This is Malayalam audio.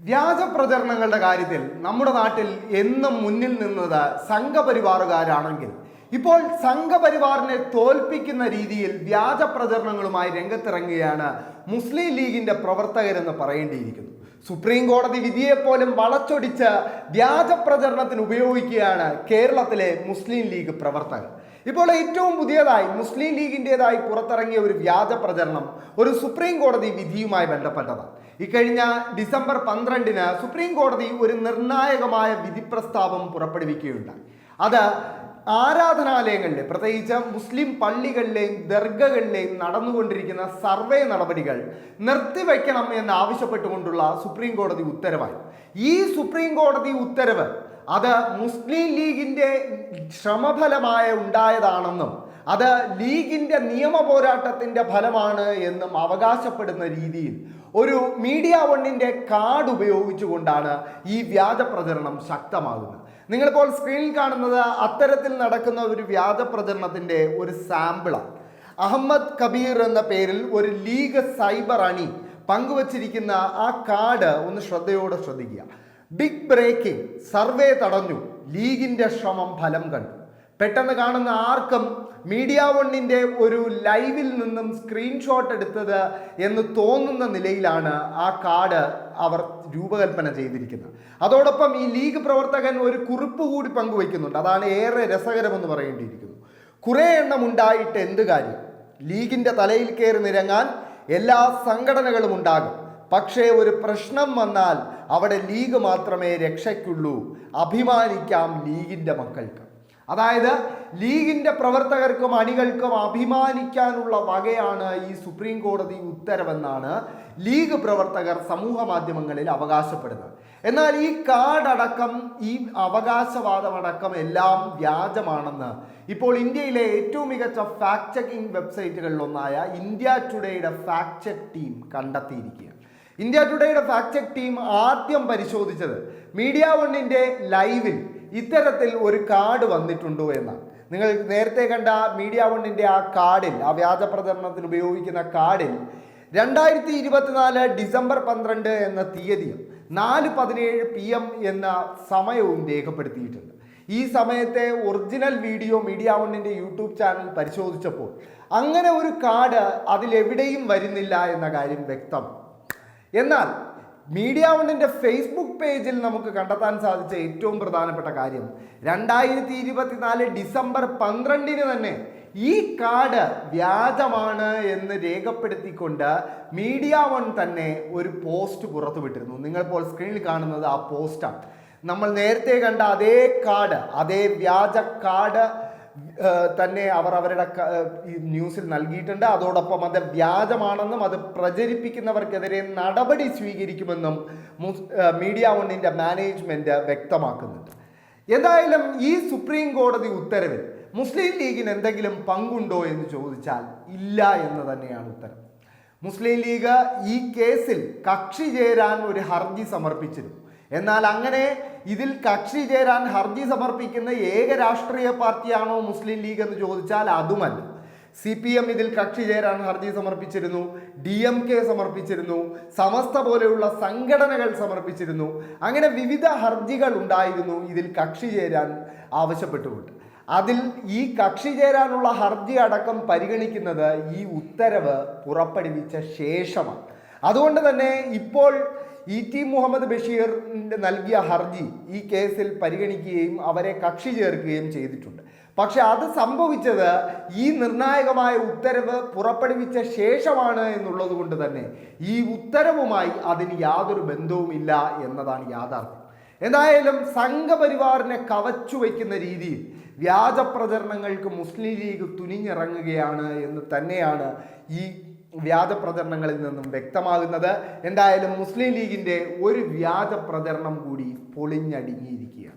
വ്യാജ പ്രചരണങ്ങളുടെ കാര്യത്തിൽ നമ്മുടെ നാട്ടിൽ എന്നും മുന്നിൽ നിന്നത് സംഘപരിവാറുകാരാണെങ്കിൽ ഇപ്പോൾ സംഘപരിവാറിനെ തോൽപ്പിക്കുന്ന രീതിയിൽ വ്യാജ പ്രചരണങ്ങളുമായി രംഗത്തിറങ്ങുകയാണ് മുസ്ലിം ലീഗിന്റെ പ്രവർത്തകരെന്ന് പറയേണ്ടിയിരിക്കുന്നു. സുപ്രീം കോടതി വിധിയെപ്പോലും വളച്ചൊടിച്ച് വ്യാജ പ്രചരണത്തിന് ഉപയോഗിക്കുകയാണ് കേരളത്തിലെ മുസ്ലിം ലീഗ് പ്രവർത്തകർ. ഇപ്പോൾ ഏറ്റവും പുതിയതായി മുസ്ലിം ലീഗിന്റെതായി പുറത്തിറങ്ങിയ ഒരു വ്യാജ പ്രചരണം ഒരു സുപ്രീം കോടതി വിധിയുമായി ബന്ധപ്പെട്ടതാണ്. ഇക്കഴിഞ്ഞ ഡിസംബർ പന്ത്രണ്ടിന് സുപ്രീം കോടതി ഒരു നിർണായകമായ വിധി പ്രസ്താവം പുറപ്പെടുവിക്കുകയുണ്ടായി. അത് ആരാധനാലയങ്ങളിലെ പ്രത്യേകിച്ച് മുസ്ലിം പള്ളികളിലെയും ദർഗകളിലെയും നടന്നുകൊണ്ടിരിക്കുന്ന സർവേ നടപടികൾ നിർത്തിവെക്കണം എന്ന് ആവശ്യപ്പെട്ടുകൊണ്ടുള്ള സുപ്രീം കോടതി ഉത്തരവായി. ഈ സുപ്രീം കോടതി ഉത്തരവ് അത് മുസ്ലിം ലീഗിന്റെ ശ്രമഫലമായ ഉണ്ടായതാണെന്നും അത് ലീഗിന്റെ നിയമ പോരാട്ടത്തിന്റെ ഫലമാണ് എന്നും അവകാശപ്പെടുന്ന രീതിയിൽ ഒരു മീഡിയ വണ്ണിന്റെ കാർഡ് ഉപയോഗിച്ചുകൊണ്ടാണ് ഈ വ്യാജ പ്രചരണം ശക്തമാകുന്നത്. നിങ്ങളിപ്പോൾ സ്ക്രീനിൽ കാണുന്നത് അത്തരത്തിൽ നടക്കുന്ന ഒരു വ്യാജ പ്രചരണത്തിന്റെ ഒരു സാമ്പിളാണ്. അഹമ്മദ് കബീർ എന്ന പേരിൽ ഒരു ലീഗ് സൈബർ അണി പങ്കുവച്ചിരിക്കുന്ന ആ കാർഡ് ഒന്ന് ശ്രദ്ധയോടെ ശ്രദ്ധിക്കുക. ബിഗ് ബ്രേക്കിംഗ് സർവേ തടഞ്ഞു ലീഗിന്റെ ശ്രമം ഫലം കണ്ടു. പെട്ടെന്ന് കാണുന്ന ആർക്കും മീഡിയ വണ്ണിന്റെ ഒരു ലൈവിൽ നിന്നും സ്ക്രീൻഷോട്ട് എടുത്തത് എന്ന് തോന്നുന്ന നിലയിലാണ് ആ കാർഡ് അവർ രൂപകൽപ്പന ചെയ്തിരിക്കുന്നത്. അതോടൊപ്പം ഈ ലീഗ് പ്രവർത്തകൻ ഒരു കുറിപ്പ് കൂടി പങ്കുവയ്ക്കുന്നുണ്ട്. അതാണ് ഏറെ രസകരമെന്ന് പറയേണ്ടിയിരിക്കുന്നു. കുറേ എണ്ണം ഉണ്ടായിട്ട് എന്ത് കാര്യം? ലീഗിന്റെ തലയിൽ കയറി നിരങ്ങാൻ എല്ലാ സംഘടനകളും ഉണ്ടാകും. പക്ഷേ ഒരു പ്രശ്നം വന്നാൽ അവിടെ ലീഗ് മാത്രമേ രക്ഷയ്ക്കുള്ളൂ. അഭിമാനിക്കാം ലീഗിന്റെ മക്കൾക്ക്. അതായത് ലീഗിന്റെ പ്രവർത്തകർക്കും അണികൾക്കും അഭിമാനിക്കാനുള്ള വകയാണ് ഈ സുപ്രീം കോടതി ഉത്തരവെന്നാണ് ലീഗ് പ്രവർത്തകർ സമൂഹ മാധ്യമങ്ങളിൽ അവകാശപ്പെടുന്നത്. എന്നാൽ ഈ കാർഡടക്കം ഈ അവകാശവാദമടക്കം എല്ലാം വ്യാജമാണെന്ന് ഇപ്പോൾ ഇന്ത്യയിലെ ഏറ്റവും മികച്ച ഫാക്ട് ചെക്കിംഗ് വെബ്സൈറ്റുകളിലൊന്നായ ഇന്ത്യ ടുഡേയുടെ ഫാക്ട് ചെക്ക് ടീം കണ്ടെത്തിയിരിക്കുകയാണ്. ഇന്ത്യ ടുഡേയുടെ ഫാക്ട് ചെക്ക് ടീം ആദ്യം പരിശോധിച്ചത് മീഡിയ വണ്ണിന്റെ ലൈവിൽ ഇത്തരത്തിൽ ഒരു കാർഡ് വന്നിട്ടുണ്ടോ എന്നാണ് നിങ്ങൾ നേരത്തെ കണ്ട മീഡിയ വണ്ണിന്റെ ആ കാർഡിൽ ആ വ്യാജ പ്രചരണത്തിൽ ഉപയോഗിക്കുന്ന കാർഡിൽ രണ്ടായിരത്തി ഇരുപത്തിനാല് ഡിസംബർ പന്ത്രണ്ട് എന്ന തീയതിയും നാല് പതിനേഴ് പി എം എന്ന സമയവും രേഖപ്പെടുത്തിയിട്ടുണ്ട്. ഈ സമയത്തെ ഒറിജിനൽ വീഡിയോ മീഡിയ വണ്ണിന്റെ യൂട്യൂബ് ചാനൽ പരിശോധിച്ചപ്പോൾ അങ്ങനെ ഒരു കാർഡ് അതിലെവിടെയും വരുന്നില്ല എന്ന കാര്യം വ്യക്തം എന്നാൽ മീഡിയ വണ്ണിന്റെ ഫേസ്ബുക്ക് പേജിൽ നമുക്ക് കണ്ടെത്താൻ സാധിച്ച ഏറ്റവും പ്രധാനപ്പെട്ട കാര്യം രണ്ടായിരത്തി ഇരുപത്തിനാല് ഡിസംബർ പന്ത്രണ്ടിന് തന്നെ ഈ കാർഡ് വ്യാജമാണ് എന്ന് രേഖപ്പെടുത്തിക്കൊണ്ട് മീഡിയ വൺ തന്നെ ഒരു പോസ്റ്റ് പുറത്തുവിട്ടിരുന്നു. നിങ്ങളിപ്പോൾ സ്ക്രീനിൽ കാണുന്നത് ആ പോസ്റ്റാണ്. നമ്മൾ നേരത്തെ കണ്ട അതേ കാർഡ് അതേ വ്യാജ കാർഡ് തന്നെ അവർ അവരുടെ ന്യൂസിൽ നൽകിയിട്ടുണ്ട്. അതോടൊപ്പം അത് വ്യാജമാണെന്നും അത് പ്രചരിപ്പിക്കുന്നവർക്കെതിരെ നടപടി സ്വീകരിക്കുമെന്നും മീഡിയ വണ്ണിന്റെ മാനേജ്മെന്റ് വ്യക്തമാക്കുന്നുണ്ട്. എന്തായാലും ഈ സുപ്രീം കോടതി ഉത്തരവിൽ മുസ്ലിം ലീഗിന് എന്തെങ്കിലും പങ്കുണ്ടോ എന്ന് ചോദിച്ചാൽ ഇല്ല എന്ന് തന്നെയാണ് ഉത്തരം. മുസ്ലിം ലീഗ് ഈ കേസിൽ കക്ഷി ചേരാൻ ഒരു ഹർജി സമർപ്പിച്ചിരുന്നു. എന്നാൽ അങ്ങനെ ഇതിൽ കക്ഷി ചേരാൻ ഹർജി സമർപ്പിക്കുന്ന ഏക രാഷ്ട്രീയ പാർട്ടിയാണോ മുസ്ലിം ലീഗ് എന്ന് ചോദിച്ചാൽ അതുമല്ല. സി പി എം ഇതിൽ കക്ഷി ചേരാൻ ഹർജി സമർപ്പിച്ചിരുന്നു ഡി എം കെ സമർപ്പിച്ചിരുന്നു സമസ്ത പോലെയുള്ള സംഘടനകൾ സമർപ്പിച്ചിരുന്നു. അങ്ങനെ വിവിധ ഹർജികൾ ഉണ്ടായിരുന്നു ഇതിൽ കക്ഷി ചേരാൻ ആവശ്യപ്പെട്ടുകൊണ്ട്. അതിൽ ഈ കക്ഷി ചേരാനുള്ള ഹർജി അടക്കം പരിഗണിക്കുന്നത് ഈ ഉത്തരവ് പുറപ്പെടുവിച്ച ശേഷമാണ്. അതുകൊണ്ട് തന്നെ ഇപ്പോൾ ഇ ടി മുഹമ്മദ് ബഷീർ നൽകിയ ഹർജി ഈ കേസിൽ പരിഗണിക്കുകയും അവരെ കക്ഷി ചേർക്കുകയും ചെയ്തിട്ടുണ്ട്. പക്ഷെ അത് സംഭവിച്ചത് ഈ നിർണായകമായ ഉത്തരവ് പുറപ്പെടുവിച്ച ശേഷമാണ് എന്നുള്ളത് കൊണ്ട് തന്നെ ഈ ഉത്തരവുമായി അതിന് യാതൊരു ബന്ധവുമില്ല എന്നതാണ് യാഥാർത്ഥ്യം. എന്തായാലും സംഘപരിവാറിനെ കവച്ചു വയ്ക്കുന്ന രീതിയിൽ വ്യാജ പ്രചരണങ്ങൾക്ക് മുസ്ലിം ലീഗ് തുനിഞ്ഞിറങ്ങുകയാണ് എന്ന് തന്നെയാണ് ഈ വ്യാജ പ്രചരണങ്ങളിൽ നിന്നും വ്യക്തമാകുന്നത്. എന്തായാലും മുസ്ലിം ലീഗിന്റെ ഒരു വ്യാജ പ്രചരണം കൂടി പൊളിഞ്ഞടുങ്ങിയിരിക്കുകയാണ്.